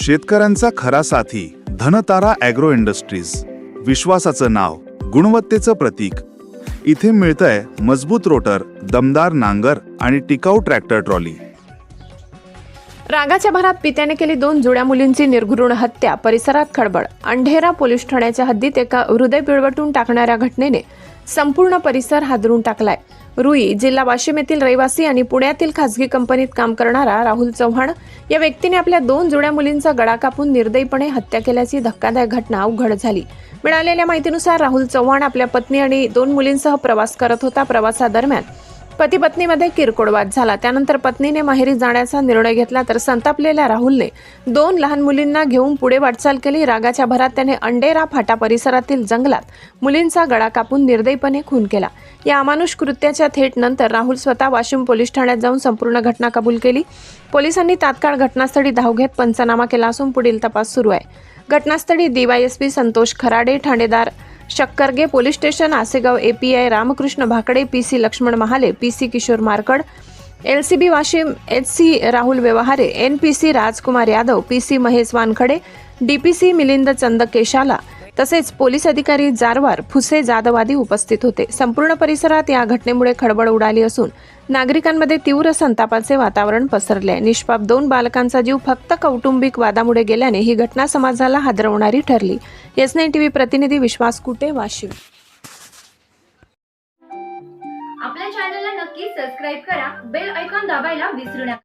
शेतकऱ्यांचा खरा साथी धनतारा ॲग्रो इंडस्ट्रीज. विश्वासाचं नाव गुणवत्तेचं प्रतीक. इथे मिळतंय मजबूत रोटर दमदार नांगर आणि टिकाऊ ट्रॅक्टर ट्रॉली. रागाच्या भरात पित्याने केली दोन जुळ्या मुलींची निर्घृण हत्या परिसरात खळबळ अंढेरा पोलीस ठाण्याच्या हद्दीत एका हृदय पिळवटून टाकणाऱ्या घटनेने संपूर्ण परिसर हादरून टाकलाय. रुई जिल्हा वाशिम येथील रहिवासी आणि पुण्यातील खासगी कंपनीत काम करणारा राहुल चव्हाण या व्यक्तीने आपल्या दोन जुळ्या मुलींचा गळा कापून निर्दयीपणे हत्या केल्याची धक्कादायक घटना उघड झाली. मिळालेल्या माहितीनुसार राहुल चव्हाण आपल्या पत्नी आणि दोन मुलींसह प्रवास करत होता. प्रवासादरम्यान पती पत्नीमध्ये किरकोळ वाद झाला. त्यानंतर पत्नीने माहेरी जाण्याचा निर्णय घेतला तर संतापलेल्या राहुलने दोन लहान मुलींना घेऊन पुढे वाटचाल केली. रागाच्या भरात त्याने अंडेरा फाटा परिसरातील जंगलात मुलींचा गळा कापून निर्दयीपणे खून केला. या अमानुष कृत्याच्या थेट नंतर राहुल स्वतः वाशिम पोलीस ठाण्यात जाऊन संपूर्ण घटना कबूल केली. पोलिसांनी तात्काळ घटनास्थळी धाव घेत पंचनामा केला असून पुढील तपास सुरू आहे. घटनास्थळी डीवायएसपी संतोष खराडे ठाणेदार Shakkarge police station Asegaon API Ramkrishna Bhakade P C Laxman Mahale P C Kishor Markad L C B Washim H C Rahul Vyavhare N P C Rajkumar Yadav P C Mahesh Wankhade D P C Milind Chand Keshala तसेच police अधिकारी जारवार फुसे जाधवादी उपस्थित होते. संपूर्ण परिसरात या घटनेमुळे खळबळ उडाली असून नागरिकांमध्ये तीव्र संतापाचे वातावरण पसरले निष्पाप दोन बालकांचा जीव फक्त कौटुंबिक वादामुळे गेल्याने ही घटना समाजाला हादरवणारी ठरली. एस नाईन टीव्ही प्रतिनिधी विश्वास कुटे वाशिम. आपल्या चॅनलला नक्की सबस्क्राईब करा बेल ऐकॉन दाबायला विसरू नका.